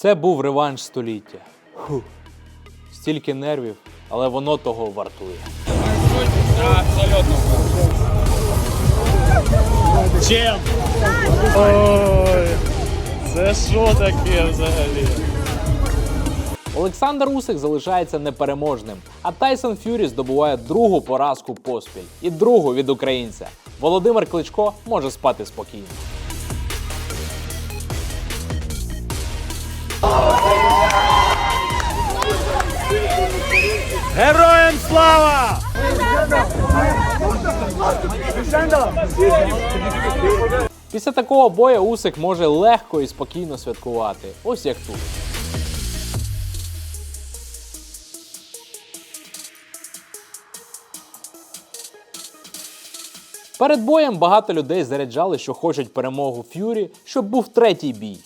Це був реванш століття. Фух. Стільки нервів, але воно того вартує. Абсолютно. Чим? Ой, це що таке взагалі? Олександр Усик залишається непереможним, а Тайсон Ф'юрі здобуває другу поразку поспіль і другу від українця. Володимир Кличко може спати спокійно. Героям слава! Після такого бою Усик може легко і спокійно святкувати. Ось як тут. Перед боєм багато людей заряджали, що хочуть перемогу Ф'юрі, щоб був третій бій.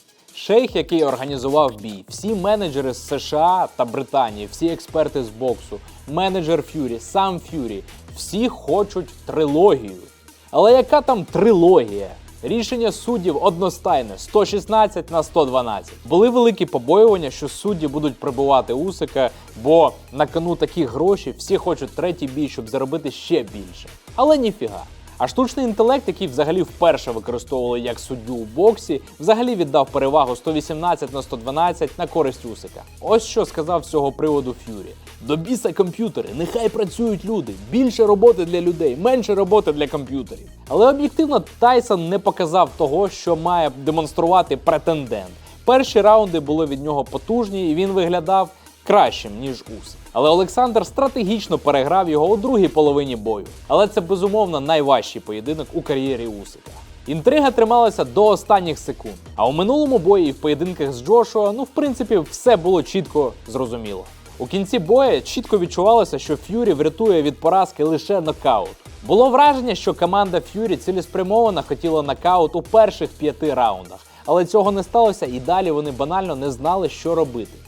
Шейх, який організував бій, всі менеджери з США та Британії, всі експерти з боксу, менеджер Ф'юрі, сам Ф'юрі, всі хочуть трилогію. Але яка там трилогія? Рішення суддів одностайне 116 на 112. Були великі побоювання, що судді будуть прибувати Усика, бо на кону такі гроші всі хочуть третій бій, щоб заробити ще більше. Але ніфіга. А штучний інтелект, який взагалі вперше використовували як суддю у боксі, взагалі віддав перевагу 118 на 112 на користь Усика. Ось що сказав з цього приводу Ф'юрі. До біса комп'ютери, нехай працюють люди. Більше роботи для людей, менше роботи для комп'ютерів. Але об'єктивно Тайсон не показав того, що має демонструвати претендент. Перші раунди були від нього потужні, і він виглядав кращим, ніж Усик. Але Олександр стратегічно переграв його у другій половині бою. Але це безумовно найважчий поєдинок у кар'єрі Усика. Інтрига трималася до останніх секунд. А у минулому бої і в поєдинках з Джошуа, ну в принципі, все було чітко зрозуміло. У кінці бою чітко відчувалося, що Ф'юрі врятує від поразки лише нокаут. Було враження, що команда Ф'юрі цілеспрямовано хотіла нокаут у перших п'яти раундах, але цього не сталося, і далі вони банально не знали, що робити.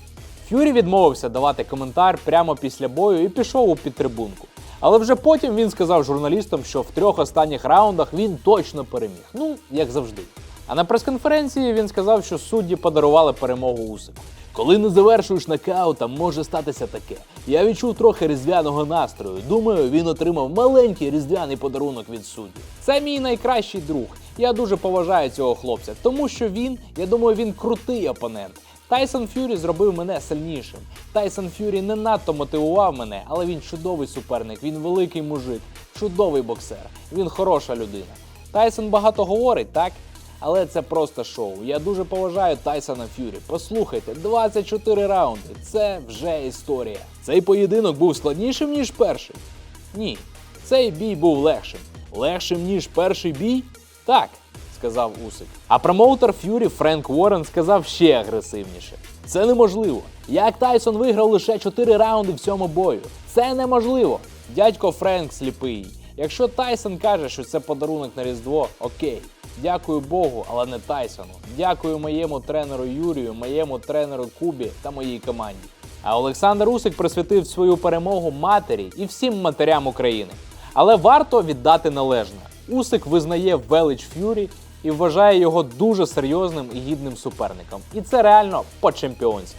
Ф'юрі відмовився давати коментар прямо після бою і пішов у підтрибунку. Але вже потім він сказав журналістам, що в трьох останніх раундах він точно переміг. Ну, як завжди. А на прес-конференції він сказав, що судді подарували перемогу Усику. Коли не завершуєш нокаутом, може статися таке. Я відчув трохи різдвяного настрою. Думаю, він отримав маленький різдвяний подарунок від суддів. Це мій найкращий друг. Я дуже поважаю цього хлопця, тому що він, я думаю, він крутий опонент. Тайсон Ф'юрі зробив мене сильнішим. Тайсон Ф'юрі не надто мотивував мене, але він чудовий суперник, він великий мужик, чудовий боксер, він хороша людина. Тайсон багато говорить, так? Але це просто шоу. Я дуже поважаю Тайсона Ф'юрі. Послухайте, 24 раунди. Це вже історія. Цей поєдинок був складнішим, ніж перший? Ні. Цей бій був легшим. Легшим, ніж перший бій? Так, сказав Усик. А промоутер Ф'юрі Френк Уоррен сказав ще агресивніше. Це неможливо. Як Тайсон виграв лише 4 раунди в цьому бою? Це неможливо. Дядько Френк сліпий. Якщо Тайсон каже, що це подарунок на Різдво, окей. Дякую Богу, але не Тайсону. Дякую моєму тренеру Юрію, моєму тренеру Кубі та моїй команді. А Олександр Усик присвятив свою перемогу матері і всім матерям України. Але варто віддати належне. Усик визнає велич Ф'юрі і вважає його дуже серйозним і гідним суперником. І це реально по-чемпіонськи.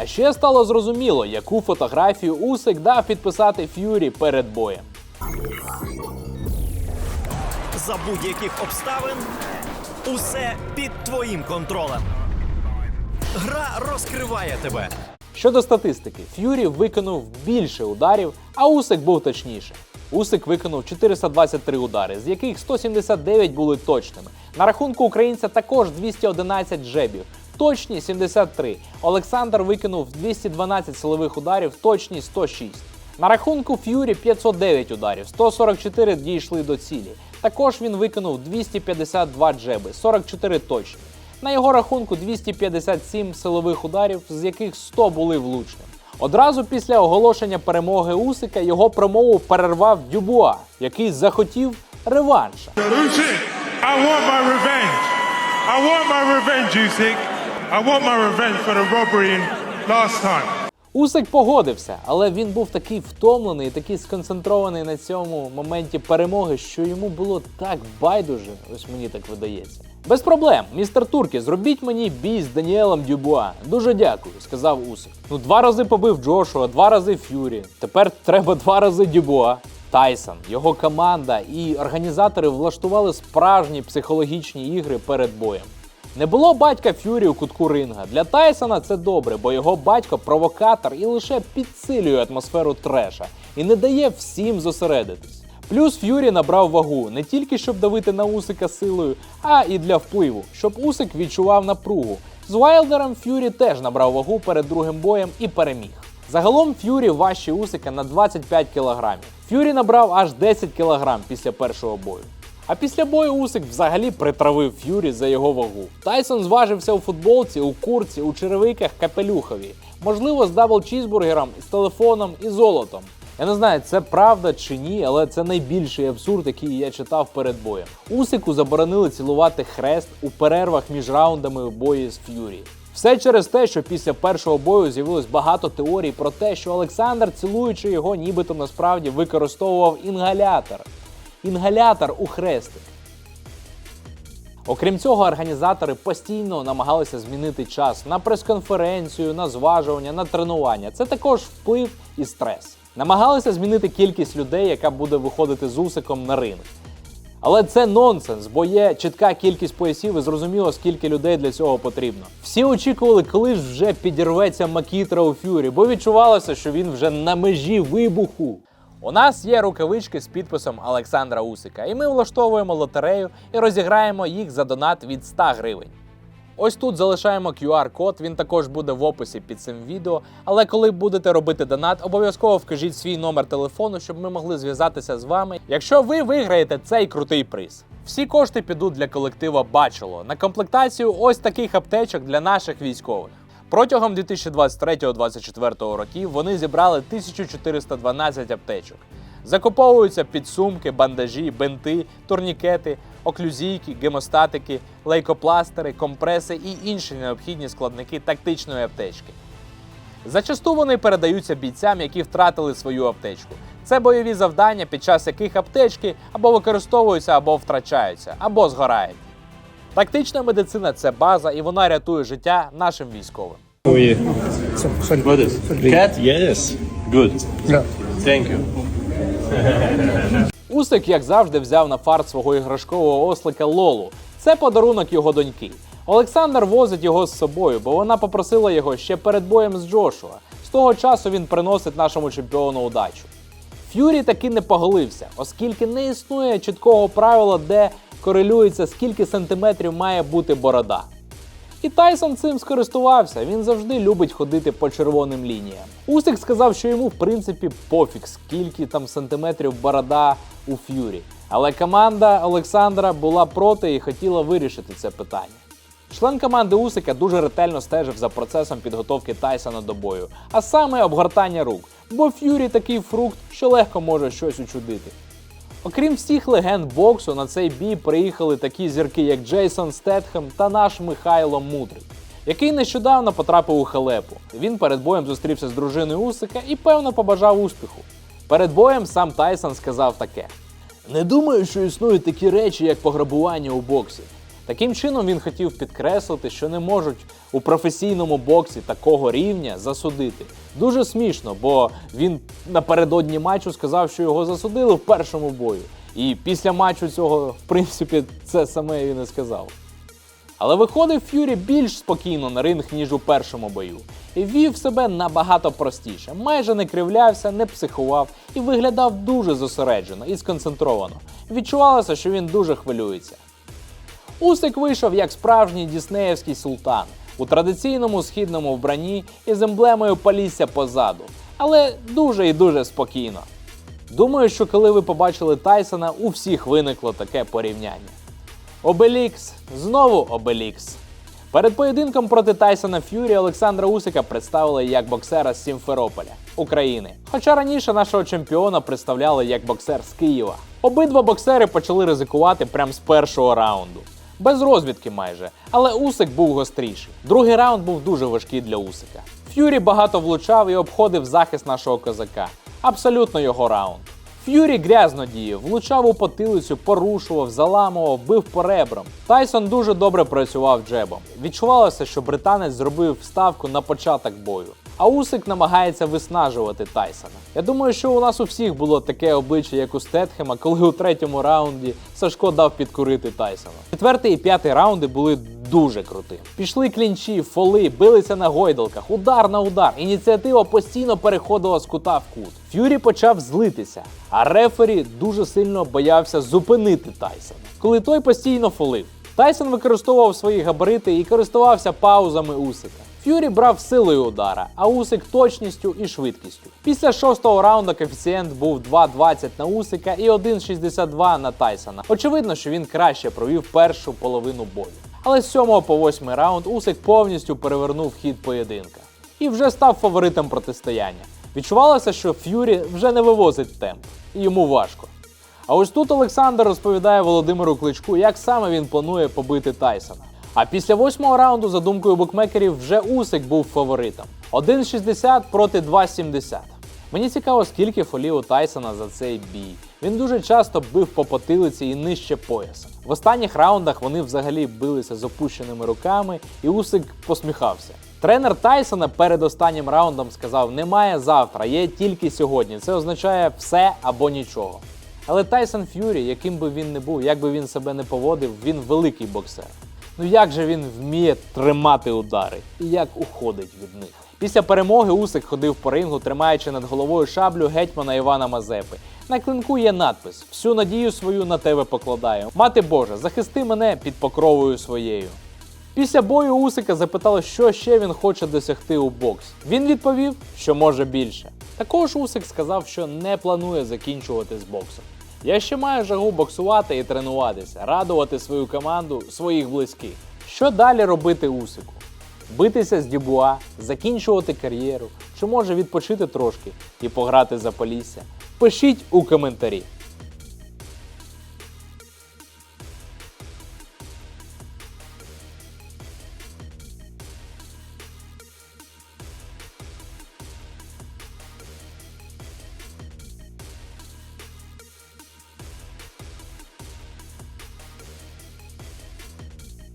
А ще стало зрозуміло, яку фотографію Усик дав підписати Ф'юрі перед боєм. За будь-яких обставин усе під твоїм контролем. Гра розкриває тебе. Щодо статистики, Ф'юрі виконав більше ударів, а Усик був точніше. Усик виконав 423 удари, з яких 179 були точними. На рахунку українця також 211 джебів, точні 73. Олександр виконав 212 силових ударів, точні 106. На рахунку Ф'юрі 509 ударів, 144 дійшли до цілі. Також він виконав 252 джеби, 44 точні. На його рахунку 257 силових ударів, з яких 100 були влучними. Одразу після оголошення перемоги Усика його промову перервав Дюбуа, який захотів реванша. Усик погодився, але він був такий втомлений, такий сконцентрований на цьому моменті перемоги, що йому було так байдуже, ось мені так видається. Без проблем, містер Туркі, зробіть мені бій з Даніелем Дюбуа. Дуже дякую, сказав Усик. Ну, два рази побив Джошуа, два рази Ф'юрі. Тепер треба два рази Дюбуа. Тайсон, його команда і організатори влаштували справжні психологічні ігри перед боєм. Не було батька Ф'юрі у кутку ринга. Для Тайсона це добре, бо його батько провокатор і лише підсилює атмосферу треша і не дає всім зосередитись. Плюс Ф'юрі набрав вагу не тільки щоб давити на Усика силою, а і для впливу, щоб Усик відчував напругу. З Вайлдером Ф'юрі теж набрав вагу перед другим боєм і переміг. Загалом Ф'юрі важче Усика на 25 кілограмів. Ф'юрі набрав аж 10 кілограм після першого бою. А після бою Усик взагалі притравив Ф'юрі за його вагу. Тайсон зважився у футболці, у курці, у черевиках, капелюхові. Можливо, з дабл чізбургером, з телефоном і золотом. Я не знаю, це правда чи ні, але це найбільший абсурд, який я читав перед боєм. Усику заборонили цілувати хрест у перервах між раундами бої з Ф'юрі. Все через те, що після першого бою з'явилось багато теорій про те, що Олександр, цілуючи його, нібито насправді використовував інгалятор. Інгалятор у хрестик. Окрім цього, організатори постійно намагалися змінити час на прес-конференцію, на зважування, на тренування. Це також вплив і стрес. Намагалися змінити кількість людей, яка буде виходити з усиком на ринг. Але це нонсенс, бо є чітка кількість поясів і зрозуміло, скільки людей для цього потрібно. Всі очікували, коли ж вже підірветься Макітра у фюрі, бо відчувалося, що він вже на межі вибуху. У нас є рукавички з підписом Олександра Усика, і ми влаштовуємо лотерею і розіграємо їх за донат від 100 гривень. Ось тут залишаємо QR-код, він також буде в описі під цим відео. Але коли будете робити донат, обов'язково вкажіть свій номер телефону, щоб ми могли зв'язатися з вами, якщо ви виграєте цей крутий приз. Всі кошти підуть для колектива Бачело на комплектацію ось таких аптечок для наших військових. Протягом 2023-2024 років вони зібрали 1412 аптечок. Закуповуються підсумки, бандажі, бинти, турнікети, оклюзійки, гемостатики, лейкопластери, компреси і інші необхідні складники тактичної аптечки. Зачасту вони передаються бійцям, які втратили свою аптечку. Це бойові завдання, під час яких аптечки або використовуються, або втрачаються, або згорають. Тактична медицина це база, і вона рятує життя нашим військовим. Cat? Yes. Good. Thank you. Усик, як завжди, взяв на фарт свого іграшкового ослика Лолу. Це подарунок його доньки. Олександр возить його з собою, бо вона попросила його ще перед боєм з Джошуа. З того часу він приносить нашому чемпіону удачу. Ф'юрі таки не поголився, оскільки не існує чіткого правила, де корелюється, скільки сантиметрів має бути борода. І Тайсон цим скористувався. Він завжди любить ходити по червоним лініям. Усик сказав, що йому в принципі пофіг, скільки там сантиметрів борода у Ф'юрі. Але команда Олександра була проти і хотіла вирішити це питання. Член команди Усика дуже ретельно стежив за процесом підготовки Тайсона до бою, а саме обгортання рук, бо Ф'юрі такий фрукт, що легко може щось учудити. Окрім всіх легенд боксу, на цей бій приїхали такі зірки, як Джейсон Стетхем та наш Михайло Мудрий, який нещодавно потрапив у халепу. Він перед боєм зустрівся з дружиною Усика і певно побажав успіху. Перед боєм сам Тайсон сказав таке: Не думаю, що існують такі речі, як пограбування у боксі. Таким чином він хотів підкреслити, що не можуть у професійному боксі такого рівня засудити. Дуже смішно, бо він напередодні матчу сказав, що його засудили в першому бою. І після матчу цього, в принципі, це саме він і сказав. Але виходив Ф'юрі більш спокійно на ринг, ніж у першому бою, і вів себе набагато простіше, майже не кривлявся, не психував і виглядав дуже зосереджено і сконцентровано. Відчувалося, що він дуже хвилюється. Усик вийшов як справжній діснеївський султан у традиційному східному вбранні із емблемою Полісся позаду, але дуже і дуже спокійно. Думаю, що коли ви побачили Тайсона, у всіх виникло таке порівняння. Обелікс, знову Обелікс. Перед поєдинком проти Тайсона Ф'юрі Олександра Усика представили як боксера з Сімферополя, України. Хоча раніше нашого чемпіона представляли як боксер з Києва. Обидва боксери почали ризикувати прямо з першого раунду. Без розвідки майже, але Усик був гостріший. Другий раунд був дуже важкий для Усика. Ф'юрі багато влучав і обходив захист нашого козака. Абсолютно його раунд. Ф'юрі грязно діяв, влучав у потилицю, порушував, заламував, бив по ребрам. Тайсон дуже добре працював джебом. Відчувалося, що британець зробив ставку на початок бою. А Усик намагається виснажувати Тайсона. Я думаю, що у нас у всіх було таке обличчя, як у Стетхема, коли у третьому раунді Сашко дав підкурити Тайсона. Четвертий і п'ятий раунди були дуже крутими. Пішли клінчі, фоли, билися на гойдалках, удар на удар. Ініціатива постійно переходила з кута в кут. Ф'юрі почав злитися, а рефері дуже сильно боявся зупинити Тайсона, коли той постійно фолив. Тайсон використовував свої габарити і користувався паузами Усика. Ф'юрі брав силою удара, а Усик точністю і швидкістю. Після шостого раунду коефіцієнт був 2,20 на Усика і 1,62 на Тайсона. Очевидно, що він краще провів першу половину бою. Але з 7 по 8 раунд Усик повністю перевернув хід поєдинка і вже став фаворитом протистояння. Відчувалося, що Ф'юрі вже не вивозить темп, і йому важко. А ось тут Олександр розповідає Володимиру Кличку, як саме він планує побити Тайсона. А після восьмого раунду, за думкою букмекерів, вже Усик був фаворитом. 1,60 проти 2,70. Мені цікаво, скільки фолів у Тайсона за цей бій. Він дуже часто бив по потилиці і нижче пояса. В останніх раундах вони взагалі билися з опущеними руками, і Усик посміхався. Тренер Тайсона перед останнім раундом сказав: немає завтра, є тільки сьогодні. Це означає все або нічого. Але Тайсон Ф'юрі, яким би він не був, як би він себе не поводив, він великий боксер. Ну як же він вміє тримати удари і як уходить від них. Після перемоги Усик ходив по рингу, тримаючи над головою шаблю гетьмана Івана Мазепи. На клинку є надпис: Всю надію свою на тебе покладаю. Мати Божа, захисти мене під покровою своєю. Після бою Усика запитали, що ще він хоче досягти у бокс. Він відповів, що може більше. Також Усик сказав, що не планує закінчувати з боксом. Я ще маю жагу боксувати і тренуватися, радувати свою команду, своїх близьких. Що далі робити Усику? Битися з Дюбуа, закінчувати кар'єру, чи може відпочити трошки і пограти за Полісся? Пишіть у коментарі.